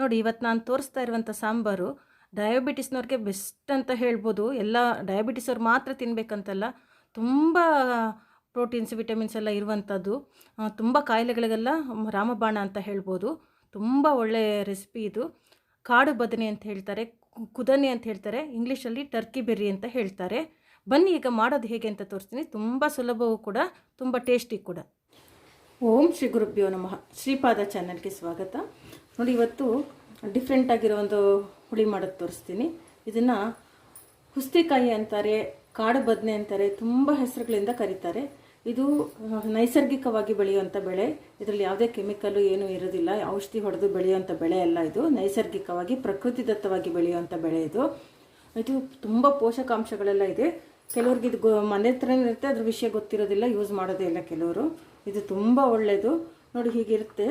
ನೋಡಿ ಇವತ್ತು ನಾನು ತೋರಿಸ್ತಾ ಇರುವಂಥ ಸಾಂಬಾರು ಡಯಾಬಿಟಿಸ್ನವ್ರಿಗೆ ಬೆಸ್ಟ್ ಅಂತ ಹೇಳ್ಬೋದು. ಎಲ್ಲ ಡಯಾಬಿಟಿಸ್ ಅವ್ರು ಮಾತ್ರ ತಿನ್ನಬೇಕಂತಲ್ಲ ತುಂಬ ಪ್ರೋಟೀನ್ಸ್ ವಿಟಮಿನ್ಸ್ ಎಲ್ಲ ಇರುವಂಥದ್ದು ತುಂಬ ಕಾಯಿಲೆಗಳಿಗೆಲ್ಲ ರಾಮಬಾಣ ಅಂತ ಹೇಳ್ಬೋದು. ತುಂಬ ಒಳ್ಳೆಯ ರೆಸಿಪಿ ಇದು. ಕಾಡು ಬದನೆ ಅಂತ ಹೇಳ್ತಾರೆ ಕುದನೆ ಅಂತ ಹೇಳ್ತಾರೆ ಇಂಗ್ಲೀಷಲ್ಲಿ ಟರ್ಕಿ ಬೆರ್ರಿ ಅಂತ ಹೇಳ್ತಾರೆ. ಬನ್ನಿ, ಈಗ ಮಾಡೋದು ಹೇಗೆ ಅಂತ ತೋರಿಸ್ತೀನಿ. ತುಂಬ ಸುಲಭವೂ ಕೂಡ, ತುಂಬ ಟೇಸ್ಟಿ ಕೂಡ. ಓಂ ಶ್ರೀ ಗುರುಭ್ಯೋ ನಮಃ. ಶ್ರೀಪಾದ ಚಾನಲ್ಗೆ ಸ್ವಾಗತ. ನೋಡಿ, ಇವತ್ತು ಡಿಫ್ರೆಂಟ್ ಆಗಿರೋ ಒಂದು ಹುಳಿ ಮಾಡೋದು ತೋರಿಸ್ತೀನಿ. ಇದನ್ನು ಹುಸ್ತಿಕಾಯಿ ಅಂತಾರೆ ಕಾಡು ಬದನೆ ಅಂತಾರೆ, ತುಂಬ ಹೆಸರುಗಳಿಂದ ಕರೀತಾರೆ. ಇದು ನೈಸರ್ಗಿಕವಾಗಿ ಬೆಳೆಯುವಂಥ ಬೆಳೆ. ಇದರಲ್ಲಿ ಯಾವುದೇ ಕೆಮಿಕಲ್ಲು ಏನೂ ಇರೋದಿಲ್ಲ. ಔಷಧಿ ಹೊಡೆದು ಬೆಳೆಯುವಂಥ ಬೆಳೆ ಅಲ್ಲ ಇದು. ನೈಸರ್ಗಿಕವಾಗಿ ಪ್ರಕೃತಿದತ್ತವಾಗಿ ಬೆಳೆಯುವಂಥ ಬೆಳೆ ಇದು. ಇದು ತುಂಬ ಪೋಷಕಾಂಶಗಳೆಲ್ಲ ಇದೆ. ಕೆಲವ್ರಿಗೆ ಇದು ಗೊ, ಮನೆ ಹತ್ರನೇ ಇರುತ್ತೆ, ಅದ್ರ ವಿಷಯ ಗೊತ್ತಿರೋದಿಲ್ಲ ಯೂಸ್ ಮಾಡೋದೇ ಇಲ್ಲ ಕೆಲವರು. ಇದು ತುಂಬ ಒಳ್ಳೆಯದು ನೋಡಿ, ಹೀಗಿರುತ್ತೆ.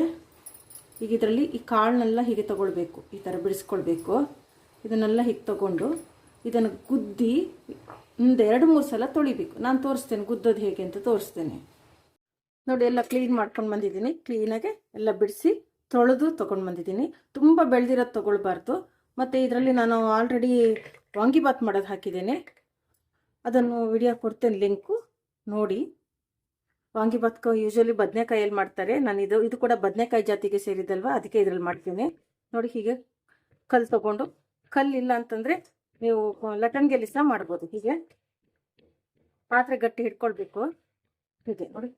ಈಗ ಇದರಲ್ಲಿ ಈ ಕಾಳನ್ನೆಲ್ಲ ಹೀಗೆ ತಗೊಳ್ಬೇಕು, ಈ ಥರ ಬಿಡಿಸ್ಕೊಳ್ಬೇಕು. ಇದನ್ನೆಲ್ಲ ಹೀಗೆ ತೊಗೊಂಡು ಇದನ್ನು ಗುದ್ದಿ ಒಂದು ಎರಡು ಮೂರು ಸಲ ತೊಳಿಬೇಕು. ನಾನು ತೋರಿಸ್ತೇನೆ ಗುದ್ದೋದು ಹೇಗೆ ಅಂತ ತೋರಿಸ್ತೇನೆ. ನೋಡಿ, ಎಲ್ಲ ಕ್ಲೀನ್ ಮಾಡ್ಕೊಂಡು ಬಂದಿದ್ದೀನಿ. ಕ್ಲೀನಾಗೆ ಎಲ್ಲ ಬಿಡಿಸಿ ತೊಳೆದು ತೊಗೊಂಡು ಬಂದಿದ್ದೀನಿ. ತುಂಬ ಬೆಳೆದಿರೋದು ತೊಗೊಳ್ಬಾರ್ದು. ಮತ್ತು ಇದರಲ್ಲಿ ನಾನು ಆಲ್ರೆಡಿ ವಾಂಗಿಬಾತ್ ಮಾಡೋದು ಹಾಕಿದ್ದೇನೆ. ಅದನ್ನು ವಿಡಿಯೋ ಕೊಡ್ತೇನೆ ಲಿಂಕು ನೋಡಿ. ವಾಂಗಿಬಾತ್ಕ ಯೂಶಲಿ ಬದನೆಕಾಯಲ್ಲಿ ಮಾಡ್ತಾರೆ. ನಾನು ಇದು ಇದು ಕೂಡ ಬದನೆಕಾಯಿ ಜಾತಿಗೆ ಸೇರಿದಲ್ವಾ? ಅದಕ್ಕೆ ಇದರಲ್ಲಿ ಮಾಡ್ತೀನಿ. ನೋಡಿ ಹೀಗೆ ಕಲ್ಲು ತಗೊಂಡು, ಕಲ್ಲಿಲ್ಲ ಅಂತಂದರೆ ನೀವು ಲಟನ್ಗೆಲ್ಲಿ ಸಹ ಮಾಡ್ಬೋದು ಹೀಗೆ. ಪಾತ್ರೆ ಗಟ್ಟಿ ಹಿಡ್ಕೊಳ್ಬೇಕು. ಹೀಗೆ ನೋಡಿ.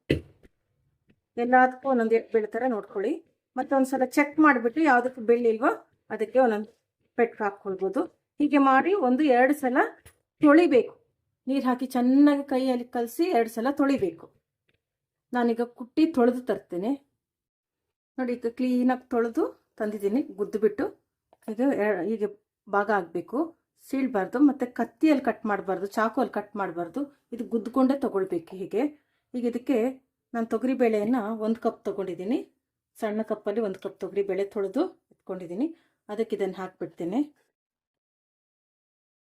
ಎಲ್ಲದಕ್ಕೂ ಒಂದೊಂದು ಎಟ್ಟು ಬೀಳ್ತಾರೆ ನೋಡ್ಕೊಳ್ಳಿ. ಮತ್ತೆ ಒಂದ್ಸಲ ಚೆಕ್ ಮಾಡಿಬಿಟ್ಟು ಯಾವುದಕ್ಕೂ ಬೀಳಿಲ್ವೋ ಅದಕ್ಕೆ ಒಂದೊಂದು ಪೆಟ್ಟು ಹಾಕ್ಕೊಳ್ಬೋದು. ಹೀಗೆ ಮಾಡಿ ಒಂದು ಎರಡು ಸಲ ತೊಳಿಬೇಕು. ನೀರು ಹಾಕಿ ಚೆನ್ನಾಗಿ ಕೈಯಲ್ಲಿ ಕಲಸಿ ಎರಡು ಸಲ ತೊಳಿಬೇಕು. ನಾನೀಗ ಕುಟ್ಟಿ ತೊಳೆದು ತರ್ತೇನೆ. ನೋಡಿ, ಈಗ ಕ್ಲೀನಾಗಿ ತೊಳೆದು ತಂದಿದ್ದೀನಿ. ಗುದ್ದುಬಿಟ್ಟು ಈಗ ಭಾಗ ಆಗಬೇಕು. ಸೀಳ್ಬಾರ್ದು. ಮತ್ತು ಕತ್ತಿಯಲ್ಲಿ ಕಟ್ ಮಾಡಬಾರ್ದು. ಚಾಕುವಲ್ಲಿ ಕಟ್ ಮಾಡಬಾರ್ದು. ಇದು ಗುದ್ದುಕೊಂಡೇ ತೊಗೊಳ್ಬೇಕು ಹೀಗೆ. ಈಗ ಇದಕ್ಕೆ ನಾನು ತೊಗರಿಬೇಳೆಯನ್ನು ಒಂದು ಕಪ್ ತೊಗೊಂಡಿದ್ದೀನಿ. ಸಣ್ಣ ಕಪ್ಪಲ್ಲಿ ಒಂದು ಕಪ್ ತೊಗರಿಬೇಳೆ ತೊಳೆದು ಇಟ್ಕೊಂಡಿದ್ದೀನಿ. ಅದಕ್ಕೆ ಇದನ್ನು ಹಾಕಿಬಿಡ್ತೇನೆ.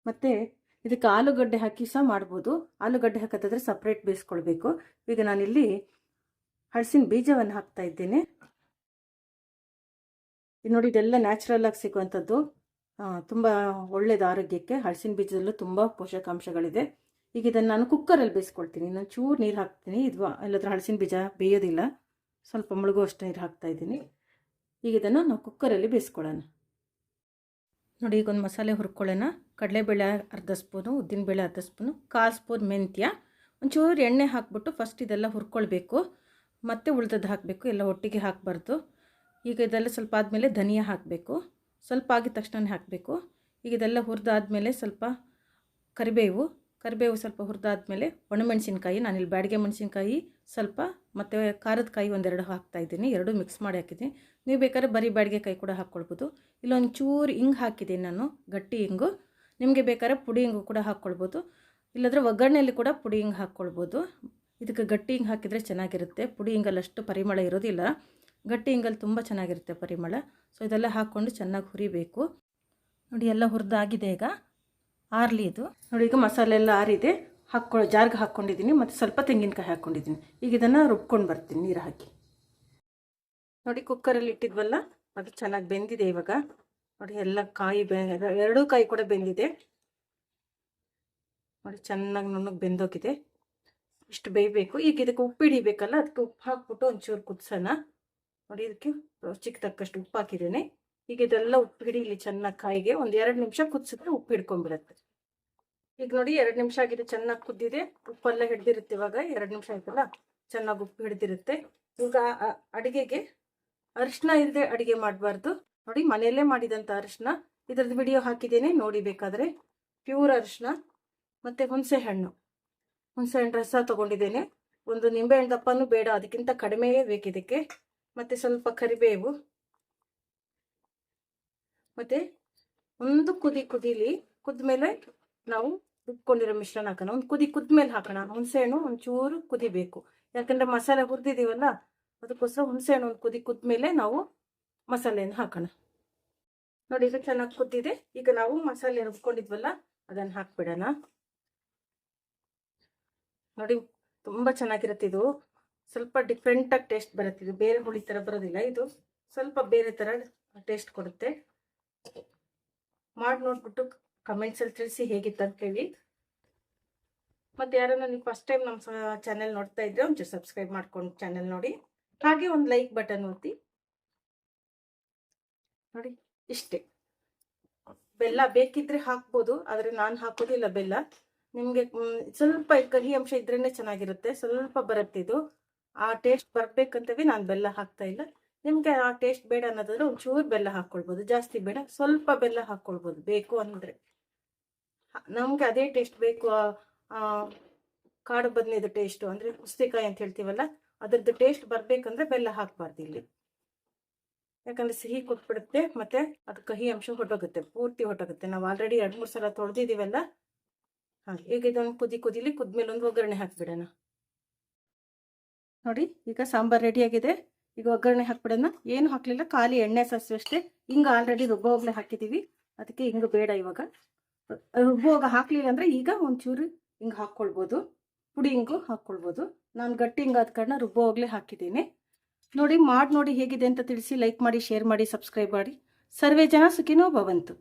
ಮತ್ತು ಇದಕ್ಕೆ ಆಲೂಗಡ್ಡೆ ಹಾಕಿ ಸಹ ಮಾಡ್ಬೋದು. ಆಲೂಗಡ್ಡೆ ಹಾಕೋದಾದರೆ ಸಪ್ರೇಟ್ ಬೇಯಿಸ್ಕೊಳ್ಬೇಕು. ಈಗ ನಾನಿಲ್ಲಿ ಹಳಸಿನ ಬೀಜವನ್ನು ಹಾಕ್ತಾ ಇದ್ದೇನೆ. ಇದು ನೋಡಿ ಇದೆಲ್ಲ ನ್ಯಾಚುರಲ್ ಆಗಿ ಸಿಗುವಂಥದ್ದು ತುಂಬ ಒಳ್ಳೇದು ಆರೋಗ್ಯಕ್ಕೆ ಹಳಸಿನ ಬೀಜದಲ್ಲೂ ತುಂಬ ಪೋಷಕಾಂಶಗಳಿದೆ. ಈಗ ಇದನ್ನು ನಾನು ಕುಕ್ಕರಲ್ಲಿ ಬೇಯಿಸ್ಕೊಳ್ತೀನಿ. ನಾನು ಚೂರು ನೀರು ಹಾಕ್ತೀನಿ. ಇದು ಇಲ್ಲದ್ರೆ ಹಳಸಿನ ಬೀಜ ಬೇಯೋದಿಲ್ಲ. ಸ್ವಲ್ಪ ಮುಳುಗುವಷ್ಟು ನೀರು ಹಾಕ್ತಾ ಇದ್ದೀನಿ. ಈಗ ಇದನ್ನು ನಾವು ಕುಕ್ಕರಲ್ಲಿ ಬೇಯಿಸ್ಕೊಳ್ಳೋಣ. ನೋಡಿ, ಈಗ ಒಂದು ಮಸಾಲೆ ಹುರ್ಕೊಳ್ಳೋಣ. ಕಡಲೆಬೇಳೆ ಅರ್ಧ ಸ್ಪೂನು, ಉದ್ದಿನಬೇಳೆ ಅರ್ಧ ಸ್ಪೂನು, ಕಾಲು ಸ್ಪೂನ್ ಮೆಂತ್ಯ. ಒಂಚೂರು ಎಣ್ಣೆ ಹಾಕ್ಬಿಟ್ಟು ಫಸ್ಟ್ ಇದೆಲ್ಲ ಹುರ್ಕೊಳ್ಬೇಕು. ಮತ್ತೆ ಉಳ್ದದ್ದು ಹಾಕಬೇಕು, ಎಲ್ಲ ಒಟ್ಟಿಗೆ ಹಾಕಬಾರ್ದು. ಈಗ ಇದೆಲ್ಲ ಸ್ವಲ್ಪ ಆದಮೇಲೆ ಧನಿಯಾ ಹಾಕಬೇಕು. ಸ್ವಲ್ಪ ಆಗಿದ ತಕ್ಷಣವೇ ಹಾಕಬೇಕು. ಈಗ ಇದೆಲ್ಲ ಹುರಿದಾದ್ಮೇಲೆ ಸ್ವಲ್ಪ ಕರಿಬೇವು. ಕರಿಬೇವು ಸ್ವಲ್ಪ ಹುರಿದಾದ್ಮೇಲೆ ಒಣಮೆಣಸಿನ್ಕಾಯಿ ನಾನಿಲ್ಲಿ ಬ್ಯಾಡಿಗೆ ಮೆಣಸಿನ್ಕಾಯಿ ಸ್ವಲ್ಪ ಮತ್ತು ಖಾರದ ಕಾಯಿ ಒಂದೆರಡು ಹಾಕ್ತಾ ಇದ್ದೀನಿ. ಎರಡು ಮಿಕ್ಸ್ ಮಾಡಿ ಹಾಕಿದ್ದೀನಿ. ನೀವು ಬೇಕಾದ್ರೆ ಬರೀ ಬ್ಯಾಡಿಗೆ ಕಾಯಿ ಕೂಡ ಹಾಕ್ಕೊಳ್ಬೋದು. ಇಲ್ಲೊಂದು ಚೂರು ಹಿಂಗೆ ಹಾಕಿದ್ದೀನಿ ನಾನು, ಗಟ್ಟಿ ಹಿಂಗು ನಿಮಗೆ ಬೇಕಾದ್ರೆ ಪುಡಿ ಹಿಂಗು ಕೂಡ ಹಾಕ್ಕೊಳ್ಬೋದು. ಇಲ್ಲಾಂದರೆ ಒಗ್ಗರಣೆಯಲ್ಲಿ ಕೂಡ ಪುಡಿ ಹಿಂಗೆ ಹಾಕ್ಕೊಳ್ಬೋದು. ಇದಕ್ಕೆ ಗಟ್ಟಿ ಹಿಂಗೆ ಹಾಕಿದರೆ ಚೆನ್ನಾಗಿರುತ್ತೆ. ಪುಡಿ ಹಿಂಗಲ್ಲಿ ಅಷ್ಟು ಪರಿಮಳ ಇರೋದಿಲ್ಲ. ಗಟ್ಟಿ ಹಿಂಗಲ್ಲಿ ತುಂಬ ಚೆನ್ನಾಗಿರುತ್ತೆ ಪರಿಮಳ. ಸೊ ಇದೆಲ್ಲ ಹಾಕ್ಕೊಂಡು ಚೆನ್ನಾಗಿ ಹುರಿಬೇಕು. ನೋಡಿ, ಎಲ್ಲ ಹುರಿದಾಗಿದೆ ಈಗ. ಆರಲಿ ಇದು. ನೋಡಿ, ಈಗ ಮಸಾಲೆ ಎಲ್ಲ ಆರಿದೆ. ಹಾಕ್ಕೊಳ್ಳೋ ಜಾರ್ಗೆ ಹಾಕ್ಕೊಂಡಿದ್ದೀನಿ ಮತ್ತು ಸ್ವಲ್ಪ ತೆಂಗಿನಕಾಯಿ ಹಾಕ್ಕೊಂಡಿದ್ದೀನಿ. ಈಗ ಇದನ್ನು ರುಬ್ಕೊಂಡು ಬರ್ತೀನಿ ನೀರು ಹಾಕಿ. ನೋಡಿ, ಕುಕ್ಕರಲ್ಲಿ ಇಟ್ಟಿದ್ವಲ್ಲ, ಅದು ಚೆನ್ನಾಗಿ ಬೆಂದಿದೆ ಇವಾಗ. ನೋಡಿ, ಎಲ್ಲ ಕಾಯಿ ಬೆ, ಎರಡೂ ಕಾಯಿ ಕೂಡ ಬೆಂದಿದೆ. ನೋಡಿ, ಚೆನ್ನಾಗಿ ನುಣ್ಣಗೆ ಬೆಂದೋಗಿದೆ. ಇಷ್ಟು ಬೇಯಬೇಕು. ಈಗ ಇದಕ್ಕೆ ಉಪ್ಪು ಹಿಡಿಬೇಕಲ್ಲ, ಅದಕ್ಕೆ ಉಪ್ಪು ಹಾಕ್ಬಿಟ್ಟು ಒಂಚೂರು ಕುದಿಸೋಣ. ನೋಡಿ ಇದಕ್ಕೆ ರುಚಿಗೆ ತಕ್ಕಷ್ಟು ಉಪ್ಪು ಹಾಕಿದ್ದೇನೆ. ಈಗ ಇದೆಲ್ಲ ಉಪ್ಪು ಹಿಡೀಲಿ ಚೆನ್ನಾಗಿ ಕಾಯಿಗೆ. ಒಂದು ಎರಡು ನಿಮಿಷ ಕುದಿಸಿದ್ರೆ ಉಪ್ಪು ಹಿಡ್ಕೊಂಡ್ಬಿಡತ್ತೆ. ಈಗ ನೋಡಿ ಎರಡು ನಿಮಿಷ ಆಗಿದೆ, ಚೆನ್ನಾಗಿ ಕುದ್ದಿದೆ. ಉಪ್ಪೆಲ್ಲ ಹಿಡ್ದಿರುತ್ತೆ ಇವಾಗ. ಎರಡು ನಿಮಿಷ ಆಯ್ತಲ್ಲ, ಚೆನ್ನಾಗಿ ಉಪ್ಪು ಹಿಡ್ದಿರುತ್ತೆ. ಈಗ ಅಡುಗೆಗೆ ಅರಿಶಿನ ಇಲ್ಲದೆ ಅಡುಗೆ ಮಾಡಬಾರ್ದು. ನೋಡಿ ಮನೆಯಲ್ಲೇ ಮಾಡಿದಂಥ ಅರಿಶಿನ ಇದ್ರದ್ದು ವಿಡಿಯೋ ಹಾಕಿದ್ದೇನೆ, ನೋಡಿ ಬೇಕಾದರೆ. ಪ್ಯೂರ್ ಅರಿಶಿನ ಮತ್ತು ಹುಣಸೆ ಹಣ್ಣು ಹುಣಸೆ ಹಣ್ಣು ರಸ ತೊಗೊಂಡಿದ್ದೇನೆ. ಒಂದು ನಿಂಬೆಹಣ್ಣು ದಪ್ಪನೂ ಬೇಡ, ಅದಕ್ಕಿಂತ ಕಡಿಮೆಯೇ ಬೇಕಿದಕ್ಕೆ ಮತ್ತು ಸ್ವಲ್ಪ ಕರಿಬೇವು. ಮತ್ತು ಒಂದು ಕುದಿ ಕುದೀಲಿ ಕುದ್ಮೇಲೆ ನಾವು ರುಬ್ಕೊಂಡಿರೋ ಮಿಶ್ರಣ ಹಾಕೋಣ. ಒಂದು ಕುದಿ ಕುದ್ಮೇಲೆ ಹಾಕೋಣ. ಹುಣಸೆ ಹಣ್ಣು ಒಂಚೂರು ಕುದಿಬೇಕು. ಯಾಕಂದರೆ ಮಸಾಲೆ ಹುರಿದಿದ್ದೀವಲ್ಲ ಅದಕ್ಕೋಸ್ಕರ ಹುಣಸೆ ಹಣ್ಣು ಒಂದು ಕುದಿ ಕುದ್ಮೇಲೆ ನಾವು ಮಸಾಲೆಯನ್ನು ಹಾಕೋಣ. ನೋಡಿ ಇದು ಚೆನ್ನಾಗಿ ಕುದ್ದಿದೆ. ಈಗ ನಾವು ಮಸಾಲೆ ರುಬ್ಕೊಂಡಿದ್ವಲ್ಲ, ಅದನ್ನು ಹಾಕ್ಬಿಡೋಣ. ನೋಡಿ, ತುಂಬ ಚೆನ್ನಾಗಿರುತ್ತೆ ಇದು. ಸ್ವಲ್ಪ ಡಿಫ್ರೆಂಟಾಗಿ ಟೇಸ್ಟ್ ಬರುತ್ತೆ. ಇದು ಬೇರೆ ಹುಳಿ ಥರ ಬರೋದಿಲ್ಲ. ಇದು ಸ್ವಲ್ಪ ಬೇರೆ ಥರ ಟೇಸ್ಟ್ ಕೊಡುತ್ತೆ. ಮಾಡಿ ನೋಡ್ಬಿಟ್ಟು ಕಮೆಂಟ್ಸಲ್ಲಿ ತಿಳಿಸಿ ಹೇಗಿತ್ತು ಅಂತ ಹೇಳಿ ಮತ್ತು ಯಾರನ್ನ ನೀವು ಫಸ್ಟ್ ಟೈಮ್ ನಮ್ಮ ಚಾನೆಲ್ ನೋಡ್ತಾ ಇದ್ರೆ ಒಂಚೂರು ಸಬ್ಸ್ಕ್ರೈಬ್ ಮಾಡ್ಕೊಂಡು ಚಾನೆಲ್ ನೋಡಿ. ಹಾಗೆ ಒಂದು ಲೈಕ್ ಬಟನ್ ಒತ್ತಿ. ನೋಡಿ, ಇಷ್ಟೇ. ಬೆಲ್ಲ ಬೇಕಿದ್ರೆ ಹಾಕ್ಬೋದು, ಆದರೆ ನಾನು ಹಾಕೋದಿಲ್ಲ ಬೆಲ್ಲ. ನಿಮಗೆ ಸ್ವಲ್ಪ ಕಹಿ ಅಂಶ ಇದ್ರೇ ಚೆನ್ನಾಗಿರುತ್ತೆ. ಸ್ವಲ್ಪ ಬರುತ್ತೆ ಇದು ಆ ಟೇಸ್ಟ್ ಬರಬೇಕಂತವಿ ನಾನು ಬೆಲ್ಲ ಹಾಕ್ತಾ ಇಲ್ಲ. ನಿಮಗೆ ಆ ಟೇಸ್ಟ್ ಬೇಡ ಅನ್ನೋದಾದ್ರೆ ಒಂಚೂರು ಬೆಲ್ಲ ಹಾಕ್ಕೊಳ್ಬೋದು ಜಾಸ್ತಿ ಬೇಡ, ಸ್ವಲ್ಪ ಬೆಲ್ಲ ಹಾಕ್ಕೊಳ್ಬೋದು ಬೇಕು ಅಂದರೆ. ನಮಗೆ ಅದೇ ಟೇಸ್ಟ್ ಬೇಕು. ಕಾಡು ಬದನೇದು ಟೇಸ್ಟು ಅಂದರೆ ಕುಸ್ತಿಕಾಯಿ ಅಂತ ಹೇಳ್ತೀವಲ್ಲ, ಅದರದ್ದು ಟೇಸ್ಟ್ ಬರಬೇಕಂದ್ರೆ ಬೆಲ್ಲ ಹಾಕಬಾರ್ದು ಇಲ್ಲಿ. ಯಾಕಂದರೆ ಸಿಹಿ ಕೊಟ್ಬಿಡುತ್ತೆ, ಮತ್ತು ಅದು ಕಹಿ ಅಂಶ ಹೊಟ್ಟೋಗುತ್ತೆ ಪೂರ್ತಿ ಹೊಟ್ಟೋಗುತ್ತೆ ನಾವು ಆಲ್ರೆಡಿ ಎರಡು ಮೂರು ಸಲ ತೊಳೆದಿದ್ದೀವಲ್ಲ ಹಾಂ ಈಗ ಇದೊಂದು ಕುದಿ ಕುದಿಲಿ ಕುದ್ಮೇಲೆ ಒಂದು ಒಗ್ಗರಣೆ ಹಾಕ್ಬಿಡೋಣ. ನೋಡಿ, ಈಗ ಸಾಂಬಾರ್ ರೆಡಿಯಾಗಿದೆ ಈಗ ಒಗ್ಗರಣೆ ಹಾಕ್ಬಿಡೋಣ. ಏನು ಹಾಕಲಿಲ್ಲ, ಖಾಲಿ ಎಣ್ಣೆ ಸಾಸಿವೆ ಅಷ್ಟೇ. ಹಿಂಗೆ ಆಲ್ರೆಡಿ ರುಬ್ಬೋ ಹಾಕಿದ್ದೀವಿ ಅದಕ್ಕೆ ಹಿಂಗೆ ಬೇಡ ಇವಾಗ. ರುಬ್ಬೋಗ ಹಾಕಲಿಲ್ಲ ಅಂದರೆ ಈಗ ಒಂಚೂರು ಹಿಂಗೆ ಹಾಕ್ಕೊಳ್ಬೋದು. ಪುಡಿ ಹಿಂಗು ಹಾಕ್ಕೊಳ್ಬೋದು. ನಾನು ಗಟ್ಟಿ ಹಿಂಗೆ ಆದ ಕಾರಣ ರುಬ್ಬೋಗ್ಲೆ ಹಾಕಿದ್ದೀನಿ. ನೋಡಿ ಮಾಡಿ ನೋಡಿ ಹೇಗಿದೆ ಅಂತ ತಿಳಿಸಿ ಲೈಕ್ ಮಾಡಿ ಶೇರ್ ಮಾಡಿ ಸಬ್ಸ್ಕ್ರೈಬ್ ಮಾಡಿ. ಸರ್ವೇ ಜನ ಸುಖಿನೋ ಭವಂತು.